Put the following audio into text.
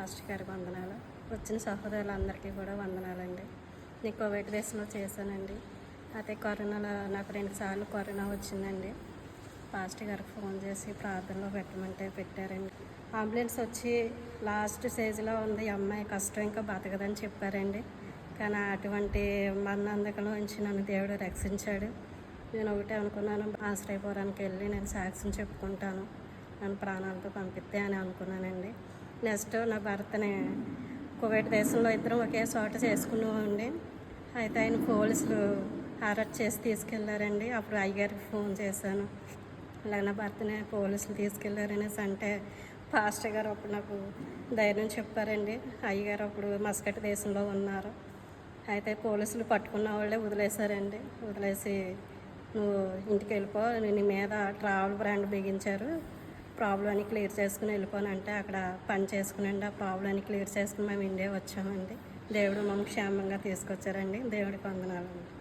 Pastor గారికి వందనాలు. వచ్చిన సహోదరులందరికీ కూడా వందనాలండి. నేను కోవిడ్ దేశంలో చేశానండి. అయితే కరోనాలో నాకు రెండుసార్లు కరోనా వచ్చిందండి. పాస్టర్ గారికి ఫోన్ చేసి ప్రార్థనలో పెట్టమంటే పెట్టారండి. అంబులెన్స్ వచ్చి లాస్ట్ స్టేజ్లో ఉంది. అమ్మాయి కష్టం ఇంకా బతకదని చెప్పారండి. కానీ అటువంటి మరణాంధకలో నుంచి నన్ను దేవుడు రక్షించాడు. నేను ఒకటే అనుకున్నాను ఆశ్రయపురానికి వెళ్ళి నేను సాక్ష్యం చెప్పుకుంటాను. నన్ను ప్రాణాలతో పంపిస్తే అని అనుకున్నానండి. నెక్స్ట్ నా భర్తని కువైట్ దేశంలో ఇద్దరం ఒకే చోట చేసుకున్నామండి. అయితే ఆయన పోలీసులు అరెస్ట్ చేసి తీసుకెళ్ళారండి. అప్పుడు అయ్యగారికి ఫోన్ చేశాను. ఇలా నా భర్తని పోలీసులు తీసుకెళ్ళారనేసి అంటే పాస్టర్ గారు అప్పుడు నాకు ధైర్యం చెప్పారండి. అయ్యగారు అప్పుడు మస్కట్ దేశంలో ఉన్నారు. అయితే పోలీసులు పట్టుకున్న వాళ్ళే వదిలేశారండి. వదిలేసి నువ్వు ఇంటికి వెళ్ళిపో నీ మీద ట్రావెల్ బ్రాండ్ బిగించారు. ప్రాబ్లం అని క్లియర్ చేసుకుని వెళ్ళిపోనంటే అక్కడ పని చేసుకునండి. ఆ ప్రాబ్లం అని క్లియర్ చేసుకుని మేము ఇండియా వచ్చామండి. దేవుడు మమ్మల్ని క్షేమంగా తీసుకొచ్చారండి. దేవుడికి వందనాలండి.